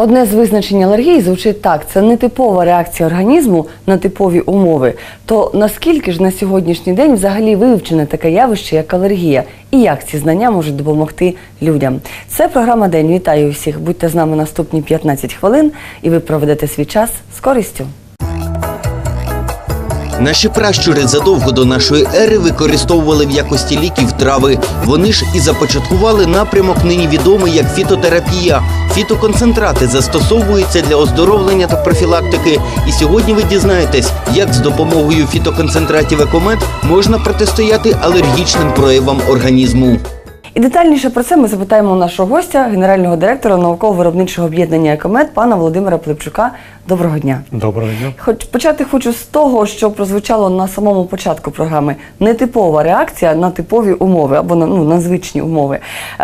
Одне з визначень алергії звучить так: це нетипова реакція організму на типові умови. То наскільки ж на сьогоднішній день взагалі вивчене таке явище, як алергія, і як ці знання можуть допомогти людям? Це програма День. Вітаю всіх. Будьте з нами наступні 15 хвилин, і ви проведете свій час з користю. Наші пращури задовго до нашої ери використовували в якості ліків трави. Вони ж і започаткували напрямок нині відомий як фітотерапія. Фітоконцентрати застосовуються для оздоровлення та профілактики. І сьогодні ви дізнаєтесь, як з допомогою фітоконцентратів екомет можна протистояти алергічним проявам організму. І детальніше про це ми запитаємо у нашого гостя, генерального директора науково-виробничого об'єднання «Екомет» пана Володимира Плепчука. Доброго дня. Доброго дня. Хоч почати хочу з того, що прозвучало на самому початку програми. Нетипова реакція на типові умови або на, ну, на звичні умови.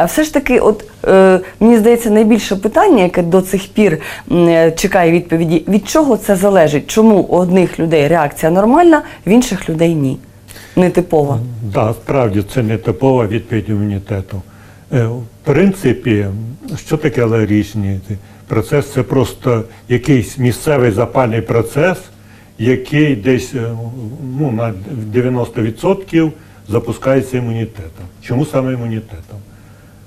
Все ж таки, от е, мені здається, найбільше питання, яке до цих пір е, чекає відповіді, від чого це залежить? Чому у одних людей реакція нормальна, в інших людей ні? Нетипова. Да, справді це не типова відповідь імунітету. Е, В принципі, що таке алергічний процес? Це просто якийсь місцевий запальний процес, який десь е, ну, на 90% запускається імунітетом. Чому саме імунітетом?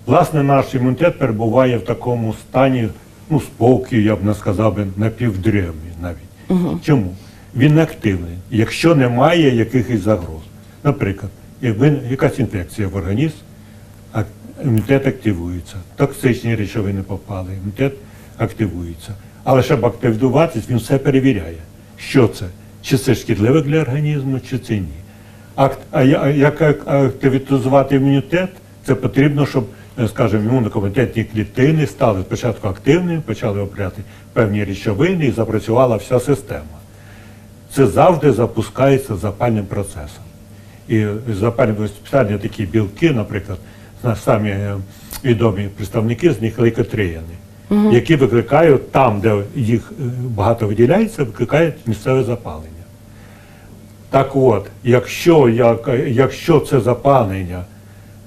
Власне, наш імунітет перебуває в такому стані ну, спокою, я б не сказав би, напівдревній навіть. Чому? Він активний, якщо немає якихось загроз. Наприклад, якби якась інфекція в організм, імунітет активується. Токсичні речовини попали, імунітет активується. Але щоб активуватись, він все перевіряє. Що це? Чи це шкідливо для організму, чи це ні. А як активізувати імунітет, це потрібно, щоб, е, скажімо, імунокомітетні клітини стали спочатку активними, почали обряти певні речовини і запрацювала вся система. Це завжди запускається запальним процесом. І запальні спеціальні такі білки, наприклад, самі е, відомі представники з них лейкотриєни, які викликають там, де їх е, багато виділяється, викликають місцеве запалення. Так от, якщо, як, якщо це запалення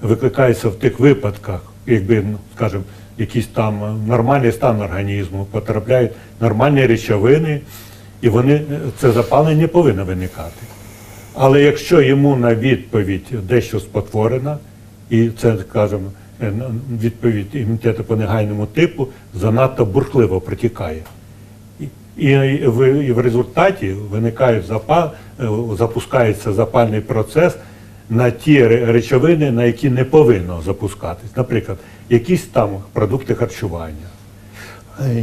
викликається в тих випадках, якби, ну, скажімо, якийсь там е, нормальний стан організму, потрапляють нормальні речовини, і вони, е, це запалення не повинно виникати. Але якщо йому на відповідь дещо спотворена, і це, скажімо, е, відповідь імунітету по негайному типу занадто бурхливо протікає. І, в, результаті виникає запал, е, запускається запальний процес на ті речовини, на які не повинно запускатись. Наприклад, якісь там продукти харчування, е,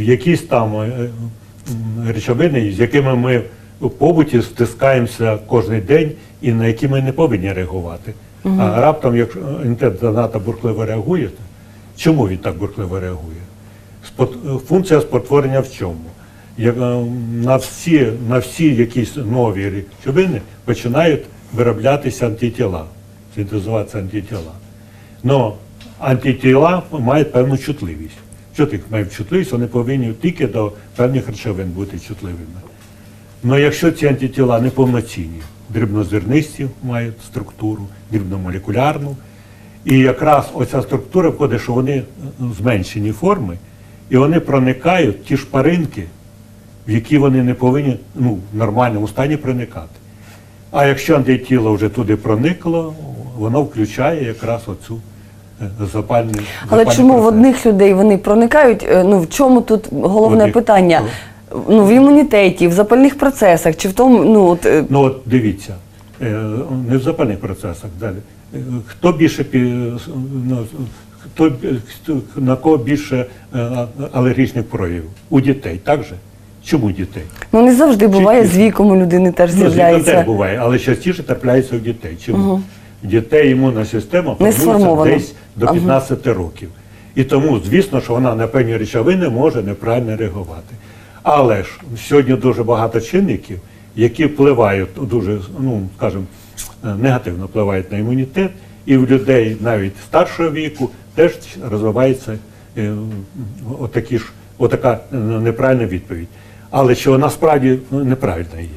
якісь там речовини, з якими ми побуті стискаємося кожен день і на які ми не повинні реагувати. А раптом, якщо інтент занадто бурхливо реагує, чому він так бурхливо реагує? Спот- Функція спотворення в чому? Як, е, На всі, на всі якісь нові речовини починають вироблятися антитіла, синтезуватися антитіла. Но антитіла мають певну чутливість. Що таке мають чутливість? Вони повинні тільки до певних речовин бути чутливими. Але якщо ці антитіла неповноцінні, дрібнозернисті мають структуру, дрібномолекулярну, і якраз оця структура входить, що вони зменшені форми, і вони проникають ті шпаринки, в які вони не повинні ну, в нормальному стані проникати. А якщо антитіло вже туди проникло, воно включає якраз оцю е, запальну. Але чому в одних людей вони проникають? Е, Ну в чому тут головне В одних- питання? Ну в імунітеті, в запальних процесах, чи в тому, ну от е, Ну от дивіться, е, не в запальних процесах далі. Е, Хто більше пі- ну, хто, бі- хто- на кого більше е, алергічних проявів? У дітей, так же? Чому дітей? ну не завжди буває Чи- з віком у людини теж Ну, з'являється. теж буває, але частіше трапляється у дітей. Чому? У дітей імунна система формується десь до 15 років. І тому, звісно, що вона на певні речовини може неправильно реагувати. Але ж сьогодні дуже багато чинників, які впливають дуже, ну скажімо, е, негативно впливають на імунітет, і в людей навіть старшого віку теж розвивається е, отакі ж, отака неправильна відповідь. Але що вона справді ну, неправильна є.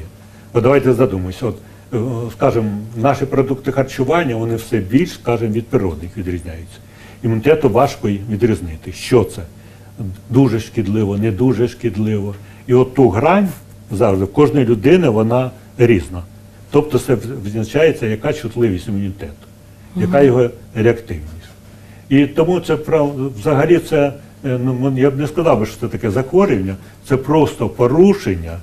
От давайте задумаємося. От, е, скажімо, наші продукти харчування, вони все більш, скажімо, від природних відрізняються. Імунітету важко відрізнити, що це. Дуже шкідливо, не дуже шкідливо. І от ту грань завжди в кожної людини вона різна. Тобто це визначається, яка чутливість імунітету, яка його реактивність. І тому це взагалі це, е, ну, я б не сказав, би, що це таке захворювання, це просто порушення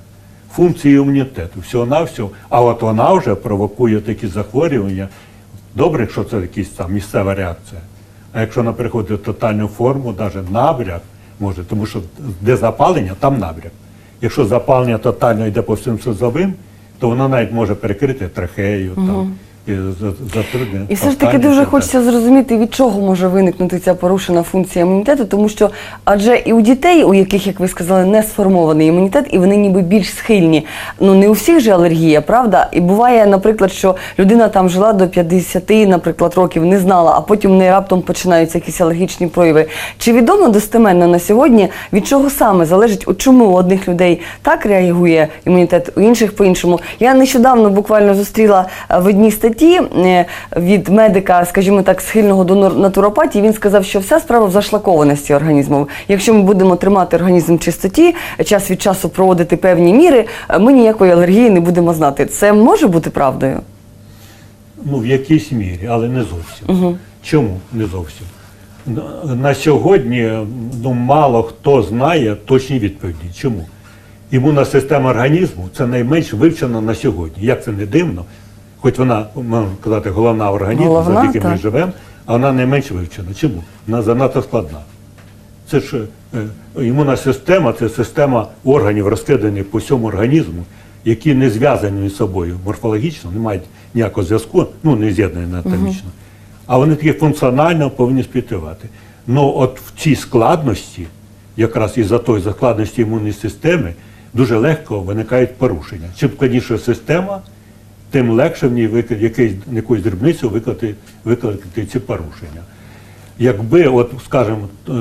функції імунітету. Всього-навсього. А от вона вже провокує такі захворювання. Добре, якщо це якась там місцева реакція. А якщо вона переходить в тотальну форму, навіть набряк може, тому що де запалення, там набряк. Якщо запалення тотально йде по всім сузовим, то воно навіть може перекрити трахею, там, і за- затруднення. І все ж таки дуже хочеться зрозуміти, від чого може виникнути ця порушена функція імунітету, тому що адже і у дітей, у яких, як ви сказали, не сформований імунітет, і вони ніби більш схильні. Ну не у всіх же алергія, правда? І буває, наприклад, що людина там жила до 50, наприклад, років, не знала, а потім в неї раптом починаються якісь алергічні прояви. Чи відомо достеменно на сьогодні, від чого саме залежить, от чому у одних людей так реагує імунітет, у інших по-іншому? Я нещодавно буквально зустріла е, в одній статті е, від медика, скажімо так, схильного до натуропатії. Він сказав, що вся справа в зашлакованості організму. Якщо ми будемо тримати організм в чистоті, час від часу проводити певні міри, е, ми ніякої алергії не будемо знати. Це може бути правдою? Ну, в якійсь мірі, але не зовсім. Чому не зовсім? На сьогодні ну, мало хто знає точні відповіді. Чому? Імунна система організму це найменш вивчена на сьогодні. Як це не дивно, хоч вона, можна сказати, головна організму, Головна, завдяки ми живемо, а вона найменш вивчена. Чому? Вона занадто складна. Це ж е, імунна система це система органів, розкиданих по всьому організму, які не зв'язані між собою морфологічно, не мають ніякого зв'язку, ну не з'єднані анатомічно. А вони такі функціонально повинні співпливати. Ну от в цій складності, якраз із-за тої складності імунної системи, дуже легко виникають порушення. Чим складніша система, тим легше в ній викликати якийсь, якусь дрібницю викликати, викликати ці порушення. Якби, от, скажімо, е,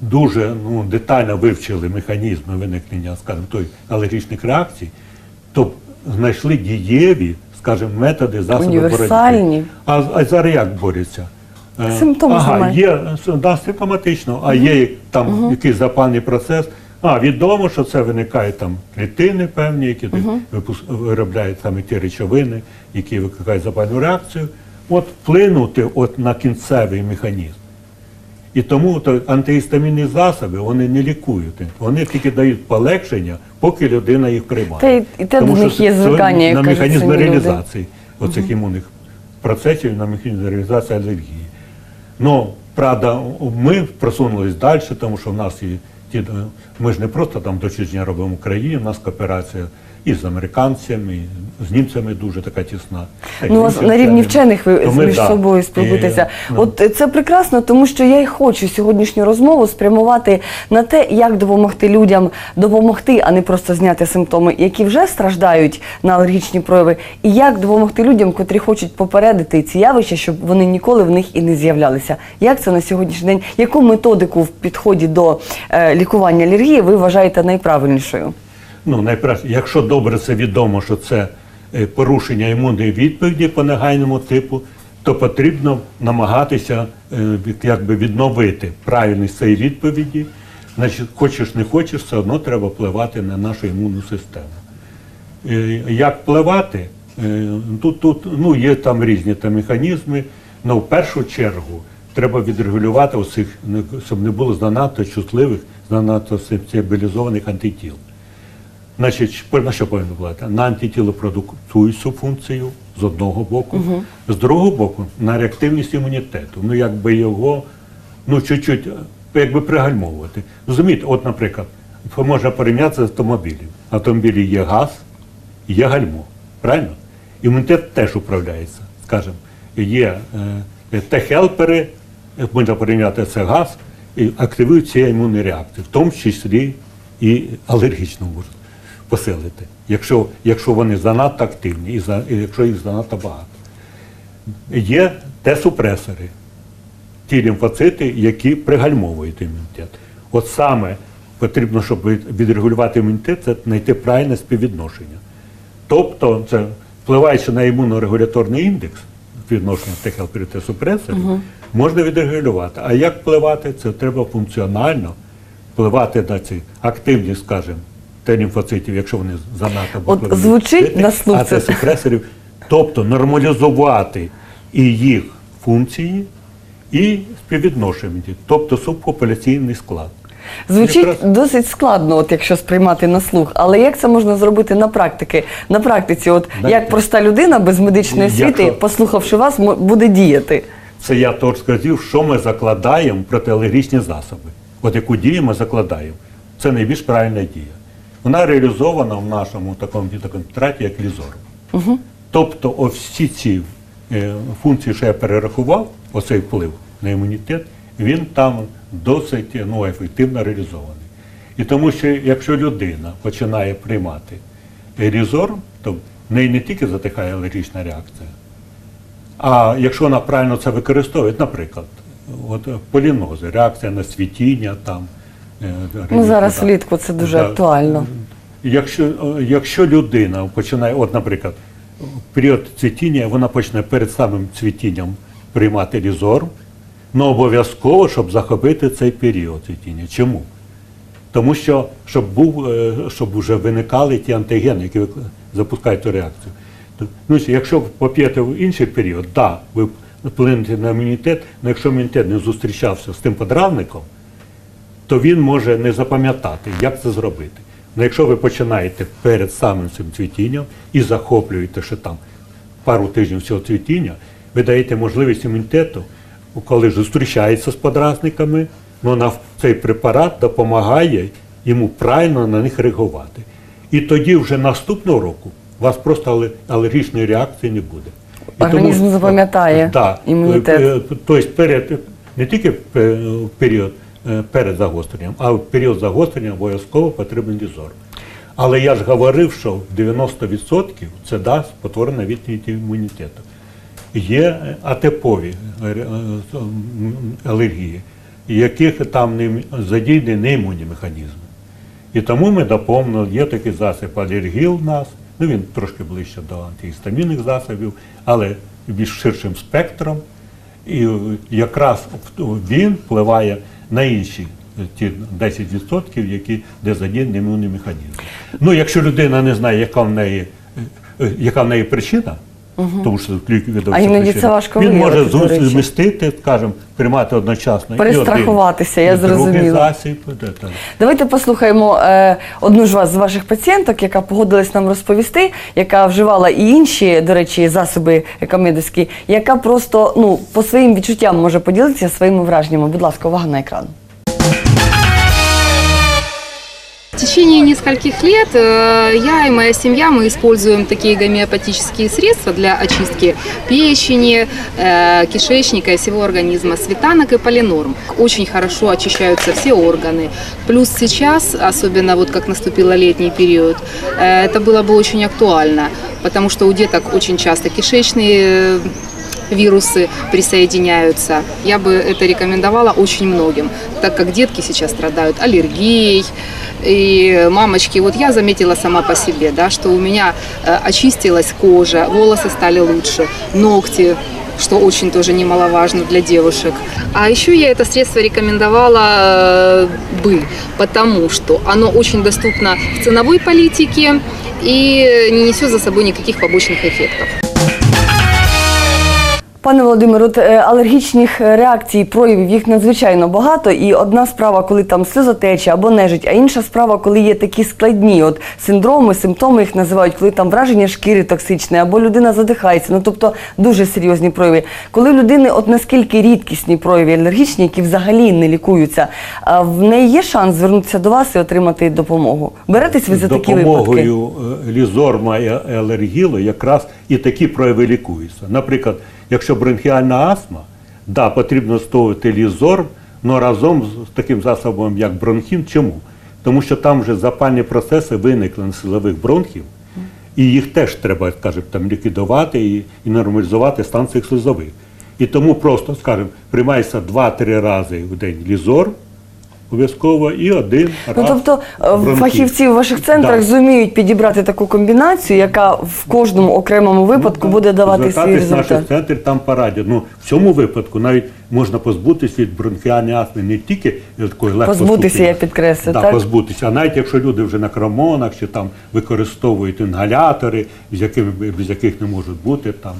дуже ну, детально вивчили механізми виникнення, скажімо, той алергічних реакцій, то знайшли дієві, скажімо, методи засоби боротьби. А, а зараз як борються? Е, Симптоми ага, є е, да, симптоматично, а є там якийсь запальний процес. А, відомо, що це виникають там клітини певні, які випус- виробляють саме ті речовини, які викликають запальну реакцію. От вплинути от на кінцевий механізм. І тому то антигістамінні засоби вони не лікують, вони тільки дають полегшення, поки людина їх приймає. Та й- і те Тому до що них є звикання, на механізм самі люди. реалізації оцих імунних процесів, на механізм реалізації алергії. Ну, правда, ми просунулись далі, тому що в нас і е, ми ж не просто там дослідження робимо в Україні, у нас кооперація і з американцями, і з німцями дуже така тісна. Ну, іншими на рівні вчених ви То ми, між да, собою і, спілкуєтеся. ну, От е, це прекрасно, тому що я й хочу сьогоднішню розмову спрямувати на те, як допомогти людям допомогти, а не просто зняти симптоми, які вже страждають на алергічні прояви, і як допомогти людям, котрі хочуть попередити ці явища, щоб вони ніколи в них і не з'являлися. Як це на сьогоднішній день? Яку методику в підході до е, лікування алергії ви вважаєте найправильнішою? Ну, найперше, якщо добре це відомо, що це е, порушення імунної відповіді по негайному типу, то потрібно намагатися е, якби відновити правильність цієї відповіді. Значить, хочеш не хочеш, все одно треба впливати на нашу імунну систему. Е, Як впливати? Тут, тут ну, є там різні там механізми, але в першу чергу треба відрегулювати усіх, щоб не було занадто чутливих, занадто сенсибілізованих антитіл. Значить, на що повинно впливати? На антитіло продукують цю функцію з одного боку, з другого боку на реактивність імунітету. Ну, якби його ну, чуть-чуть е, якби пригальмовувати. Розумієте, от, наприклад, можна порівняти з автомобілем. В автомобілі є газ, є гальмо. Правильно? Імунітет теж управляється. Скажімо, є е, Т-хелпери, можна порівняти це газ, і активують ці імунні реакції, в тому числі і алергічно можуть посилити, якщо, якщо вони занадто активні і, за, і якщо їх занадто багато. Є Т-супресори, ті лімфоцити, які пригальмовують імунітет. От саме потрібно, щоб відрегулювати імунітет, це знайти правильне співвідношення. Тобто, це впливаючи на імунорегуляторний індекс відношення Т-хелперів та супресорів, можна відрегулювати. А як впливати? Це треба функціонально впливати на ці активні, скажімо, Т лімфоцитів, якщо вони занадто От звучить на слух це супресорів, тобто нормалізувати і їх функції, і співвідношення, тобто субпопуляційний склад. Звучить Якраз- досить складно, от якщо сприймати на слух. Але як це можна зробити на практиці? На практиці, от Знаєте, як проста людина без медичної освіти, якщо- послухавши вас, буде діяти? Це я тож сказав, що ми закладаємо в протиалергічні засоби. От яку дію ми закладаємо. Це найбільш правильна дія. Вона реалізована в нашому такому концентраті, як лізор. Угу. Тобто о, всі ці е, функції, що я перерахував, оцей вплив на імунітет, він там досить ну, ефективно реалізований. І тому що якщо людина починає приймати лізор, то в неї не тільки затихає алергічна реакція, а якщо вона правильно це використовує, наприклад, от полінози, реакція на світіння там. Е, Ну зараз влітку це дуже Да. актуально. Якщо, е, якщо людина починає, от, наприклад, період цвітіння, вона почне перед самим цвітінням приймати лізор, але обов'язково, щоб захопити цей період цвітіння. Чому? Тому що щоб був, е, щоб вже виникали ті антигени, які запускають цю реакцію. Ну, якщо поп'єте в інший період, да, ви вплинете на імунітет, але якщо імунітет не зустрічався з тим подравником, то він може не запам'ятати, як це зробити. Ну, якщо ви починаєте перед самим цим цвітінням і захоплюєте ще там пару тижнів цього цвітіння, ви даєте можливість імунітету, коли зустрічається з подразниками, ну, на цей препарат допомагає йому правильно на них реагувати. І тоді вже наступного року у вас просто алергічної реакції не буде. І Організм запам'ятає да, імунітет. е, е, Тобто перед, не тільки в період е, перед загостренням, а в період загострення обов'язково потрібен лізор. Але я ж говорив, що 90% це дасть потворення відповідь імунітету. Є е, атипові е, е, алергії, яких там не задійні неімунні механізми. І тому ми доповнили, є такий засіб алергіл в нас, ну він трошки ближче до антигістамінних засобів, але більш ширшим спектром. І е, якраз він впливає на інші е, ті 10%, які, де задіяні імунні механізми. Ну, якщо людина не знає, яка в неї, е, е, яка в неї причина, тому що ліквідовується А іноді причина, це важко він може змістити, скажімо, приймати одночасно Перестрахуватися, і я один, другий зрозуміла. Давайте послухаємо е, одну ж вас з ваших пацієнток, яка погодилась нам розповісти, яка вживала і інші, до речі, засоби екомедицькі, яка просто ну по своїм відчуттям може поділитися своїми враженнями. Будь ласка, увага на екран. течение нескольких лет э, я и моя семья мы используем такие гомеопатические средства для очистки печени, э, кишечника и всего организма, светанок и полинорм. Очень хорошо очищаются все органы. Плюс сейчас, особенно вот как наступил летний период, э, это было бы очень актуально, потому что у деток очень часто кишечные э, вирусы присоединяются. Я бы это рекомендовала очень многим, так как детки сейчас страдают аллергией. И мамочки, вот я заметила сама по себе, да, что у меня э, очистилась кожа, волосы стали лучше, ногти, что очень тоже немаловажно для девушек. А еще я это средство рекомендовала э, бы, потому что оно очень доступно в ценовой политике и не несет за собой никаких побочных эффектов. Пане Володимире, от е, алергічних е, реакцій, проявів їх надзвичайно багато. І одна справа, коли там сльозотеча або нежить, а інша справа, коли є такі складні от синдроми, симптоми їх називають, коли там враження шкіри токсичне, або людина задихається. Ну тобто дуже серйозні прояви. Коли людини, от наскільки рідкісні прояви алергічні, які взагалі не лікуються, в неї є шанс звернутися до вас і отримати допомогу. Беретесь ви за такі випадки? допомогою е, лізорма і алергілу якраз і такі прояви лікуються. Наприклад, якщо бронхіальна астма, да, потрібно стовувати лізор, але разом з таким засобом, як бронхін. Чому? Тому що там вже запальні процеси виникли на силових бронхів, і їх теж треба, скажімо, там ліквідувати і, і нормалізувати стан цих слизових. І тому просто, скажімо, приймається 2-3 рази в день лізор, обов'язково і один Ну тобто е, в фахівці в ваших центрах Да. зуміють підібрати таку комбінацію, яка в кожному окремому випадку Ну, буде давати свій звертатись результат. наших центрів там порадять. Ну, в цьому випадку навіть можна позбутись від бронхіальної астми не тільки такої Позбутися, легкоступенної. я підкреслю, да, так? позбутися. А навіть якщо люди вже на крамонах чи там використовують інгалятори, з якими без яких не можуть бути там.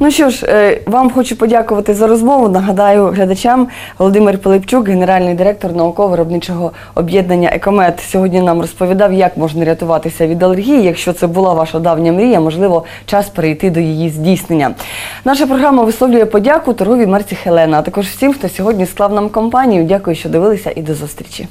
Ну що ж, е, вам хочу подякувати за розмову. Нагадаю глядачам Володимир Пилипчук, генеральний директор науково-виробничого об'єднання Екомет, сьогодні нам розповідав, як можна рятуватися від алергії. Якщо це була ваша давня мрія, можливо, час перейти до її здійснення. Наша програма висловлює подяку торговій марці Хелена, а також всім, хто сьогодні склав нам компанію. Дякую, що дивилися, і до зустрічі.